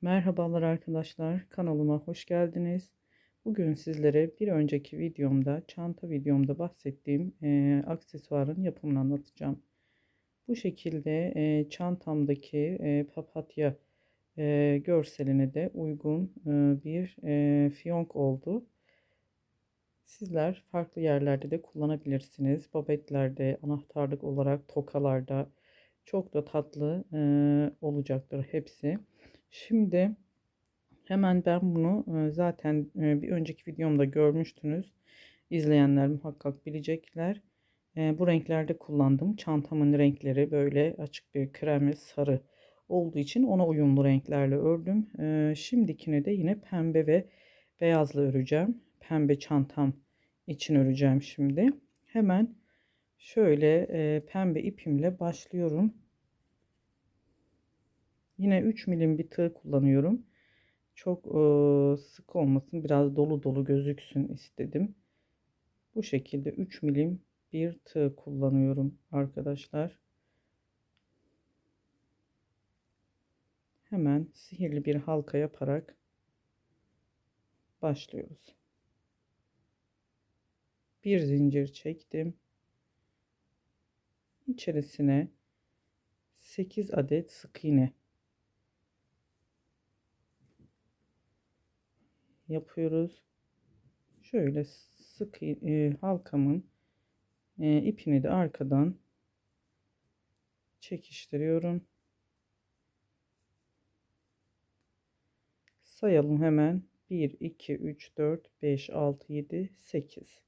Merhabalar arkadaşlar, kanalıma hoş geldiniz. Bugün sizlere bir önceki videomda, çanta videomda bahsettiğim e, aksesuarın yapımını anlatacağım. Bu şekilde e, çantamdaki e, papatya e, görseline de uygun e, bir e, fiyonk oldu. Sizler farklı yerlerde de kullanabilirsiniz. Babetlerde, anahtarlık olarak tokalarda çok da tatlı e, olacaktır hepsi. Şimdi hemen ben bunu e, zaten e, bir önceki videomda görmüştünüz. İzleyenler muhakkak bilecekler. E, bu renklerde kullandım. Çantamın renkleri böyle açık bir krem ve sarı olduğu için ona uyumlu renklerle ördüm. Şimdikini de yine pembe ve beyazla öreceğim. Pembe çantam için öreceğim şimdi. Hemen şöyle pembe ipimle başlıyorum. Yine 3 milim bir tığ kullanıyorum. Çok e, sık olmasın, biraz dolu dolu gözüksün istedim. Bu şekilde 3 milim bir tığ kullanıyorum arkadaşlar. Hemen sihirli bir halka yaparak başlıyoruz. Bir zincir çektim. İçerisine 8 adet sık iğne yapıyoruz. Şöyle sık e, halkamın e, ipini de arkadan çekiştiriyorum. Sayalım hemen. 1, 2, 3, 4, 5, 6, 7, 8.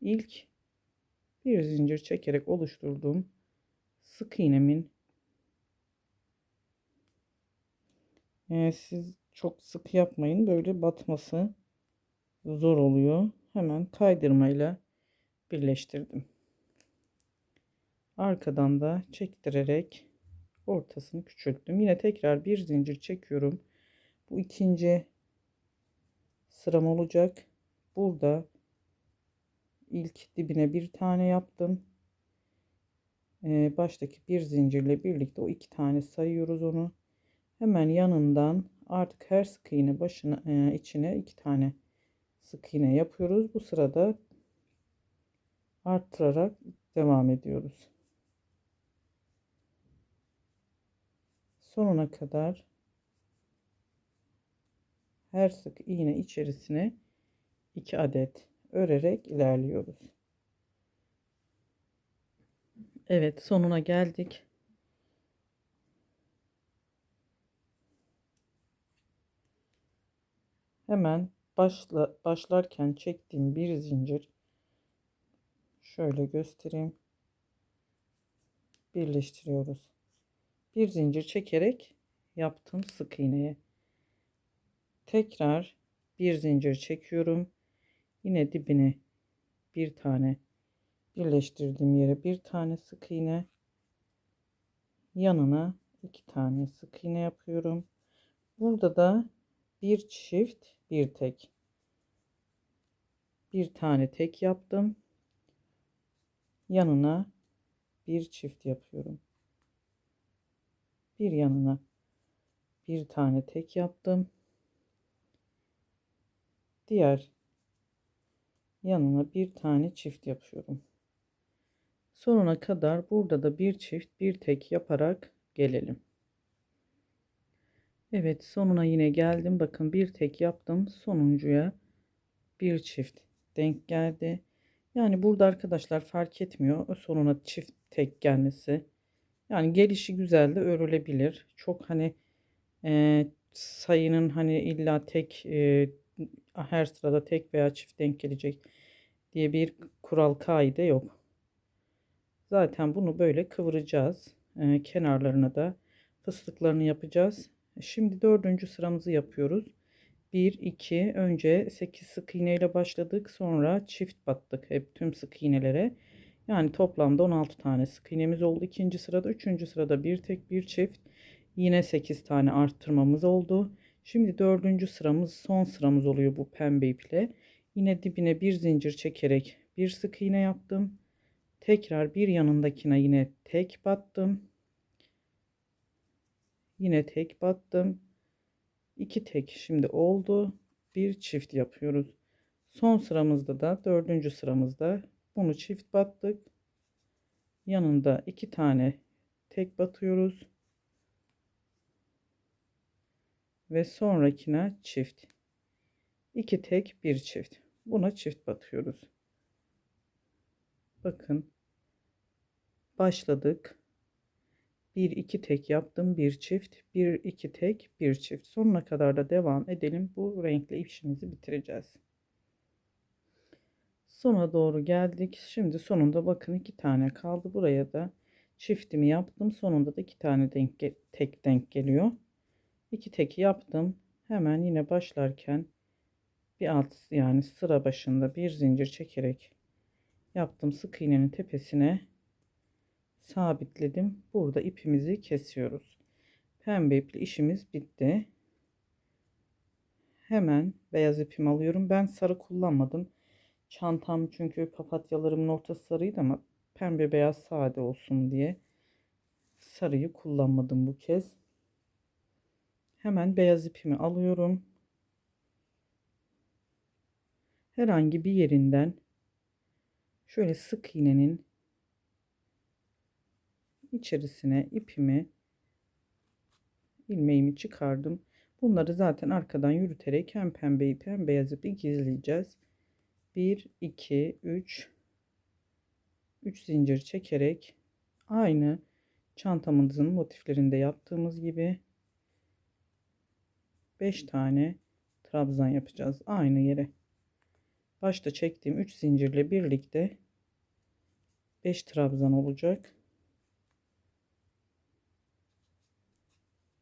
İlk bir zincir çekerek oluşturduğum sık iğnemin Ee, siz çok sık yapmayın. Böyle batması zor oluyor. Hemen kaydırmayla birleştirdim. Arkadan da çektirerek ortasını küçülttüm. Yine tekrar bir zincir çekiyorum. Bu ikinci sıram olacak. Burada ilk dibine bir tane yaptım. Ee, baştaki bir zincirle birlikte o iki tane sayıyoruz onu hemen yanından artık her sık iğne başına e, içine iki tane sık iğne yapıyoruz. Bu sırada arttırarak devam ediyoruz. Sonuna kadar her sık iğne içerisine 2 adet örerek ilerliyoruz. Evet sonuna geldik. Hemen başla, başlarken çektiğim bir zincir şöyle göstereyim. Birleştiriyoruz. Bir zincir çekerek yaptım sık iğneye. Tekrar bir zincir çekiyorum. Yine dibine bir tane birleştirdiğim yere bir tane sık iğne yanına iki tane sık iğne yapıyorum. Burada da bir çift bir tek bir tane tek yaptım. Yanına bir çift yapıyorum. Bir yanına bir tane tek yaptım. Diğer yanına bir tane çift yapıyorum. Sonuna kadar burada da bir çift bir tek yaparak gelelim Evet sonuna yine geldim. Bakın bir tek yaptım. Sonuncuya bir çift denk geldi. Yani burada arkadaşlar fark etmiyor. Sonuna çift tek gelmesi. Yani gelişi güzel de örülebilir. Çok hani e, sayının hani illa tek e, her sırada tek veya çift denk gelecek diye bir kural kaide yok. Zaten bunu böyle kıvıracağız. E, kenarlarına da fıstıklarını yapacağız. Şimdi dördüncü sıramızı yapıyoruz. 1 2 önce 8 sık iğne ile başladık. Sonra çift battık hep tüm sık iğnelere. Yani toplamda 16 tane sık iğnemiz oldu. İkinci sırada, üçüncü sırada bir tek bir çift. Yine 8 tane arttırmamız oldu. Şimdi dördüncü sıramız son sıramız oluyor bu pembe iple. Yine dibine bir zincir çekerek bir sık iğne yaptım. Tekrar bir yanındakine yine tek battım Yine tek battım. 2 tek şimdi oldu. Bir çift yapıyoruz. Son sıramızda da dördüncü sıramızda bunu çift battık. Yanında iki tane tek batıyoruz. Ve sonrakine çift. 2 tek bir çift. Buna çift batıyoruz. Bakın. Başladık. 1 2 tek yaptım. Bir çift. 1 2 tek bir çift. Sonuna kadar da devam edelim. Bu renkli işimizi bitireceğiz. Sona doğru geldik. Şimdi sonunda bakın iki tane kaldı. Buraya da çiftimi yaptım. Sonunda da iki tane denk tek denk geliyor. İki tek yaptım. Hemen yine başlarken bir alt yani sıra başında bir zincir çekerek yaptım sık iğnenin tepesine sabitledim. Burada ipimizi kesiyoruz. Pembe ipli işimiz bitti. Hemen beyaz ipimi alıyorum. Ben sarı kullanmadım. Çantam çünkü papatyalarımın ortası sarıydı ama pembe beyaz sade olsun diye sarıyı kullanmadım bu kez. Hemen beyaz ipimi alıyorum. Herhangi bir yerinden şöyle sık iğnenin içerisine ipimi ilmeğimi çıkardım. Bunları zaten arkadan yürüterek hem pembeyi hem beyaz ipi gizleyeceğiz. 1 2 3 3 zincir çekerek aynı çantamızın motiflerinde yaptığımız gibi 5 tane trabzan yapacağız aynı yere. Başta çektiğim 3 zincirle birlikte 5 trabzan olacak.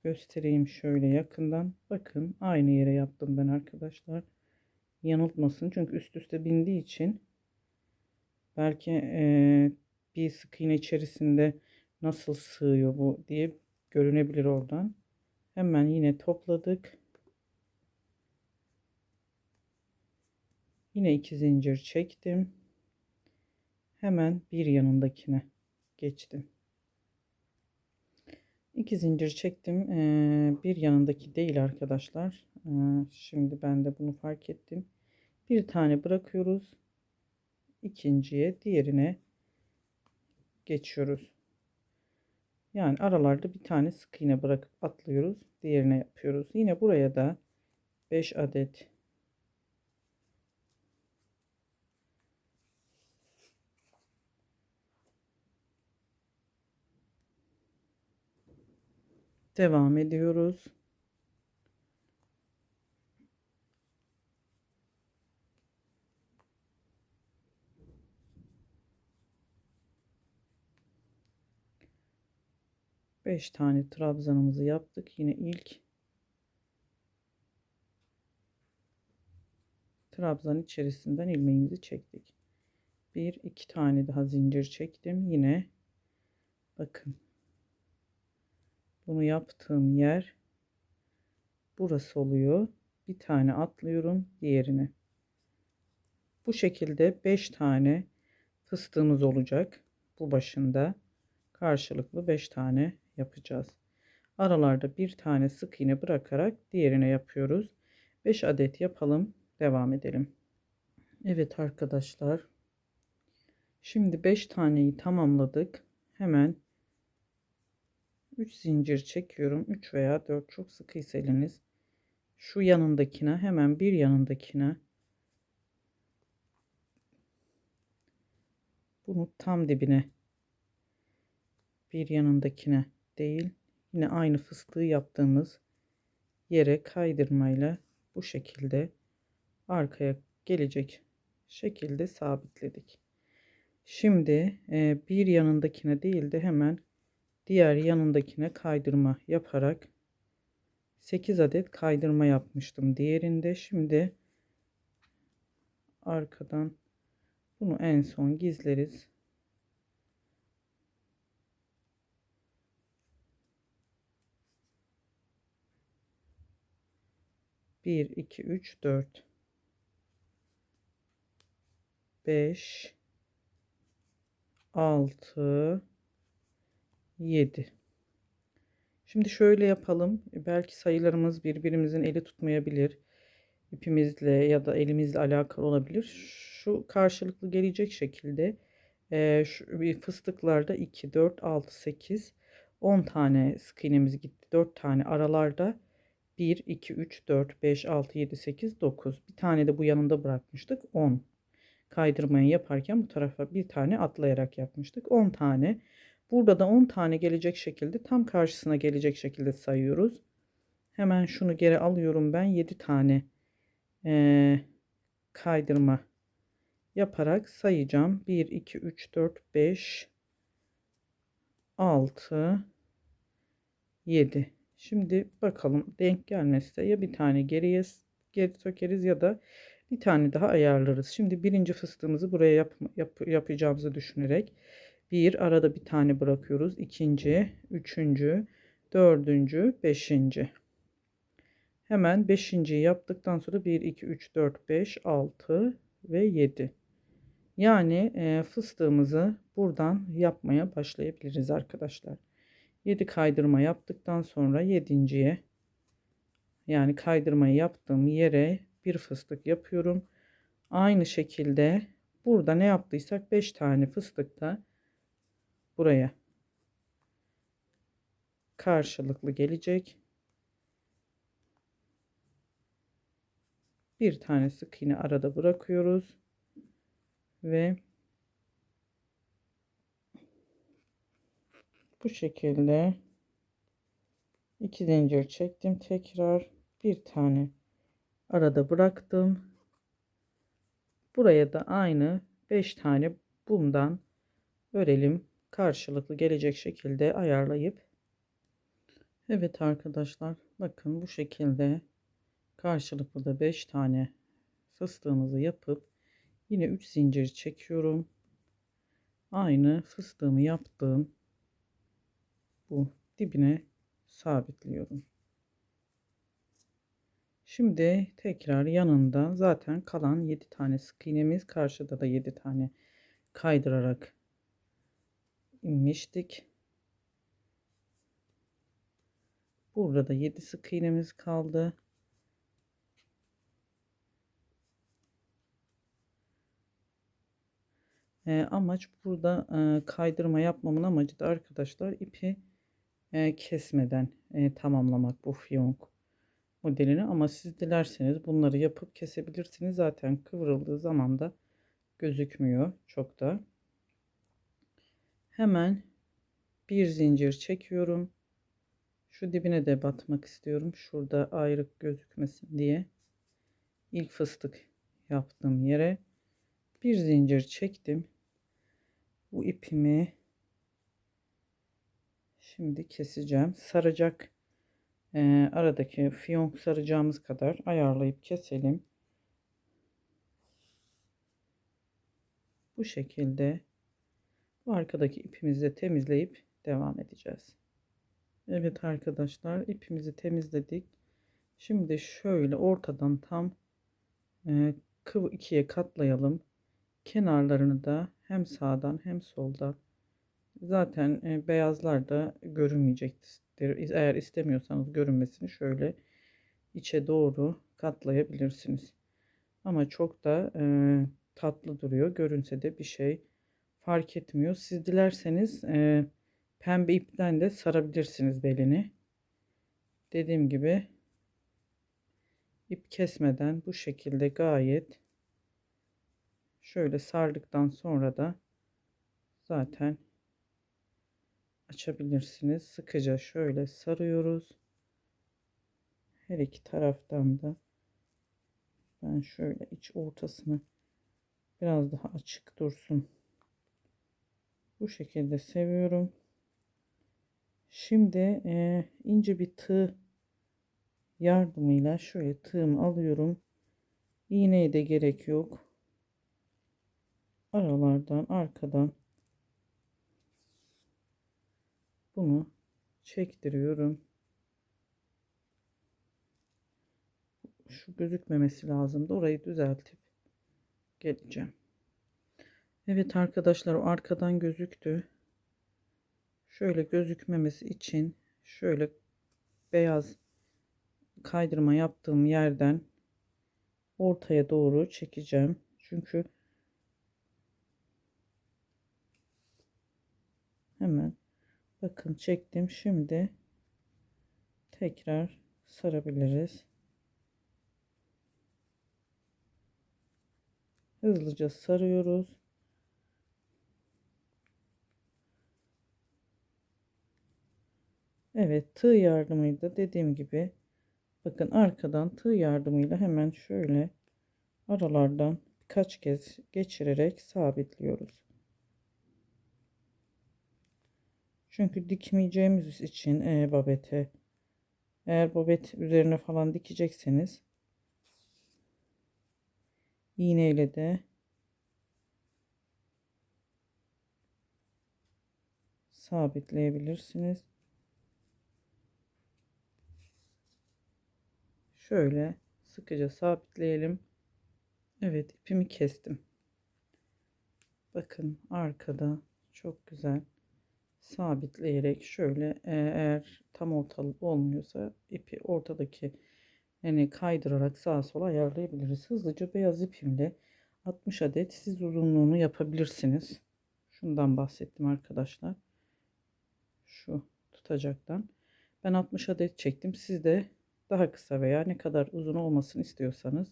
Göstereyim şöyle yakından. Bakın aynı yere yaptım ben arkadaşlar. Yanıltmasın çünkü üst üste bindiği için belki e, bir sık iğne içerisinde nasıl sığıyor bu diye görünebilir oradan. Hemen yine topladık. Yine iki zincir çektim. Hemen bir yanındakine geçtim. İki zincir çektim. Ee, bir yanındaki değil arkadaşlar. Ee, şimdi ben de bunu fark ettim. Bir tane bırakıyoruz. İkinciye diğerine geçiyoruz. Yani aralarda bir tane sık iğne bırakıp atlıyoruz. Diğerine yapıyoruz. Yine buraya da 5 adet devam ediyoruz. Beş tane trabzanımızı yaptık. Yine ilk trabzan içerisinden ilmeğimizi çektik. Bir iki tane daha zincir çektim. Yine bakın bunu yaptığım yer burası oluyor. Bir tane atlıyorum diğerine. Bu şekilde 5 tane fıstığımız olacak. Bu başında karşılıklı 5 tane yapacağız. Aralarda bir tane sık iğne bırakarak diğerine yapıyoruz. 5 adet yapalım. Devam edelim. Evet arkadaşlar. Şimdi 5 taneyi tamamladık. Hemen 3 zincir çekiyorum. 3 veya 4 çok sıkıysa eliniz. Şu yanındakine hemen bir yanındakine bunu tam dibine bir yanındakine değil yine aynı fıstığı yaptığımız yere kaydırmayla bu şekilde arkaya gelecek şekilde sabitledik. Şimdi bir yanındakine değil de hemen diğer yanındakine kaydırma yaparak 8 adet kaydırma yapmıştım diğerinde. Şimdi arkadan bunu en son gizleriz. Bir iki üç dört beş altı 7. Şimdi şöyle yapalım. Belki sayılarımız birbirimizin eli tutmayabilir. İpimizle ya da elimizle alakalı olabilir. Şu karşılıklı gelecek şekilde e, şu fıstıklarda 2, 4, 6, 8, 10 tane sık iğnemiz gitti. 4 tane aralarda 1, 2, 3, 4, 5, 6, 7, 8, 9. Bir tane de bu yanında bırakmıştık. 10. Kaydırmayı yaparken bu tarafa bir tane atlayarak yapmıştık. 10 tane. Burada da 10 tane gelecek şekilde tam karşısına gelecek şekilde sayıyoruz. Hemen şunu geri alıyorum ben 7 tane e, kaydırma yaparak sayacağım. 1, 2, 3, 4, 5, 6, 7. Şimdi bakalım denk gelmezse ya bir tane geriye geri sökeriz ya da bir tane daha ayarlarız. Şimdi birinci fıstığımızı buraya yap, yap, yapacağımızı düşünerek bir arada bir tane bırakıyoruz. İkinci, üçüncü, dördüncü, beşinci. Hemen beşinciyi yaptıktan sonra 1, 2, 3, 4, 5, 6 ve 7. Yani e, fıstığımızı buradan yapmaya başlayabiliriz arkadaşlar. 7 kaydırma yaptıktan sonra 7.ye yani kaydırmayı yaptığım yere bir fıstık yapıyorum. Aynı şekilde burada ne yaptıysak 5 tane fıstık da buraya. Karşılıklı gelecek. Bir tane sık iğne arada bırakıyoruz. Ve bu şekilde iki zincir çektim tekrar. Bir tane arada bıraktım. Buraya da aynı 5 tane bundan örelim karşılıklı gelecek şekilde ayarlayıp Evet arkadaşlar bakın bu şekilde karşılıklı da 5 tane fıstığımızı yapıp yine 3 zincir çekiyorum aynı fıstığımı yaptığım bu dibine sabitliyorum. Şimdi tekrar yanında zaten kalan 7 tane sık iğnemiz karşıda da 7 tane kaydırarak inmiştik. Burada da 7 sık iğnemiz kaldı. E, amaç burada e, kaydırma yapmamın amacı da arkadaşlar ipi e, kesmeden e, tamamlamak bu fiyonk modelini ama siz dilerseniz bunları yapıp kesebilirsiniz zaten kıvrıldığı zaman da gözükmüyor çok da hemen bir zincir çekiyorum şu dibine de batmak istiyorum şurada ayrık gözükmesin diye ilk fıstık yaptığım yere bir zincir çektim bu ipimi şimdi keseceğim. Saracak e, aradaki fiyonk saracağımız kadar ayarlayıp keselim. Bu şekilde arkadaki ipimizi de temizleyip devam edeceğiz. Evet arkadaşlar ipimizi temizledik. Şimdi şöyle ortadan tam e, ikiye katlayalım. Kenarlarını da hem sağdan hem soldan zaten e, beyazlar da görünmeyecektir. Eğer istemiyorsanız görünmesini şöyle içe doğru katlayabilirsiniz. Ama çok da e, tatlı duruyor. Görünse de bir şey fark etmiyor. Siz dilerseniz e, pembe ipten de sarabilirsiniz belini. Dediğim gibi ip kesmeden bu şekilde gayet şöyle sardıktan sonra da zaten açabilirsiniz. Sıkıca şöyle sarıyoruz. Her iki taraftan da ben şöyle iç ortasını biraz daha açık dursun. Bu şekilde seviyorum. Şimdi e, ince bir tığ yardımıyla şöyle tığımı alıyorum. İğneye de gerek yok. Aralardan arkadan bunu çektiriyorum. Şu gözükmemesi lazımdı. Orayı düzeltip geleceğim. Evet arkadaşlar o arkadan gözüktü. Şöyle gözükmemesi için şöyle beyaz kaydırma yaptığım yerden ortaya doğru çekeceğim. Çünkü hemen bakın çektim. Şimdi tekrar sarabiliriz. Hızlıca sarıyoruz. Evet tığ yardımıyla dediğim gibi bakın arkadan tığ yardımıyla hemen şöyle aralardan birkaç kez geçirerek sabitliyoruz. Çünkü dikmeyeceğimiz için e, babete eğer babet üzerine falan dikecekseniz iğneyle de sabitleyebilirsiniz. Şöyle sıkıca sabitleyelim. Evet ipimi kestim. Bakın arkada çok güzel sabitleyerek şöyle e, eğer tam ortalı olmuyorsa ipi ortadaki yani kaydırarak sağa sola ayarlayabiliriz. Hızlıca beyaz ipimle 60 adet siz uzunluğunu yapabilirsiniz. Şundan bahsettim arkadaşlar. Şu tutacaktan. Ben 60 adet çektim. Siz de daha kısa veya ne kadar uzun olmasını istiyorsanız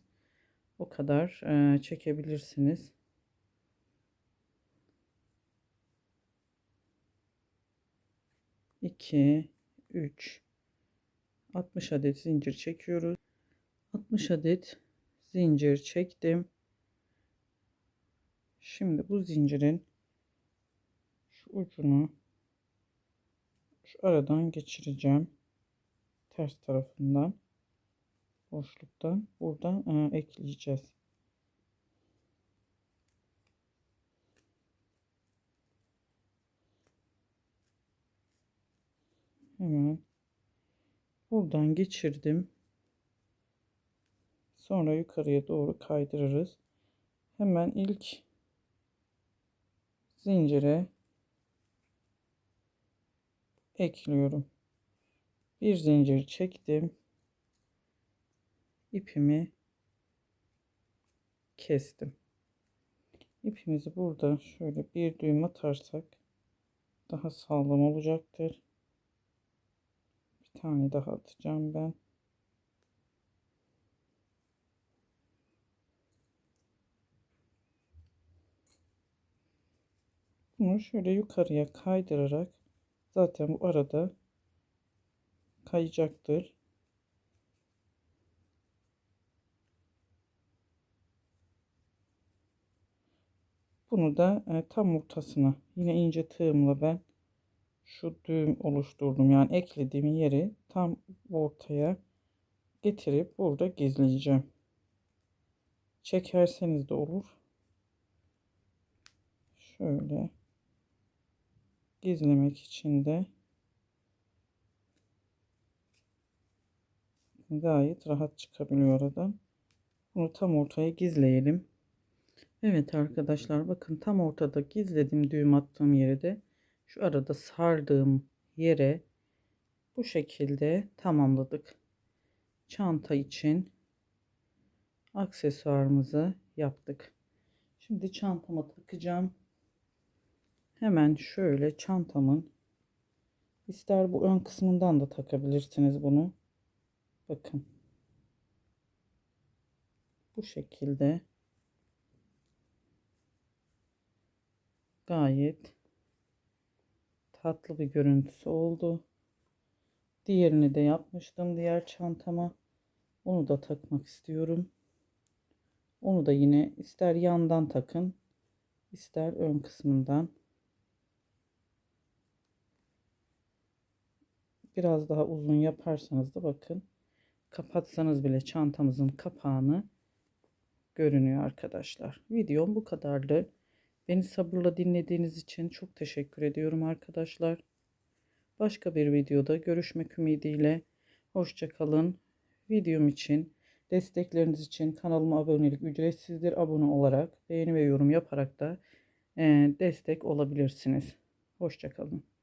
o kadar e, çekebilirsiniz. İki, üç, 60 adet zincir çekiyoruz. 60 adet zincir çektim. Şimdi bu zincirin şu ucunu şu aradan geçireceğim. Ters tarafından boşluktan buradan e, ekleyeceğiz. Hemen buradan geçirdim. Sonra yukarıya doğru kaydırırız. Hemen ilk zincire ekliyorum. Bir zincir çektim. İpimi kestim. İpimizi burada şöyle bir düğüm atarsak daha sağlam olacaktır. Bir tane daha atacağım ben. Bunu şöyle yukarıya kaydırarak zaten bu arada kayacaktır. Bunu da e, tam ortasına yine ince tığımla ben şu düğüm oluşturdum. Yani eklediğim yeri tam ortaya getirip burada gizleyeceğim. Çekerseniz de olur. Şöyle gizlemek için de gayet rahat çıkabiliyor aradan. Bunu tam ortaya gizleyelim. Evet arkadaşlar bakın tam ortada gizledim düğüm attığım yere de şu arada sardığım yere bu şekilde tamamladık. Çanta için aksesuarımızı yaptık. Şimdi çantama takacağım. Hemen şöyle çantamın ister bu ön kısmından da takabilirsiniz bunu. Bakın. Bu şekilde gayet tatlı bir görüntüsü oldu. Diğerini de yapmıştım diğer çantama. Onu da takmak istiyorum. Onu da yine ister yandan takın, ister ön kısmından. Biraz daha uzun yaparsanız da bakın kapatsanız bile çantamızın kapağını görünüyor arkadaşlar. Videom bu kadardı. Beni sabırla dinlediğiniz için çok teşekkür ediyorum arkadaşlar. Başka bir videoda görüşmek ümidiyle. Hoşçakalın. Videom için, destekleriniz için kanalıma abonelik ücretsizdir. Abone olarak, beğeni ve yorum yaparak da destek olabilirsiniz. Hoşçakalın.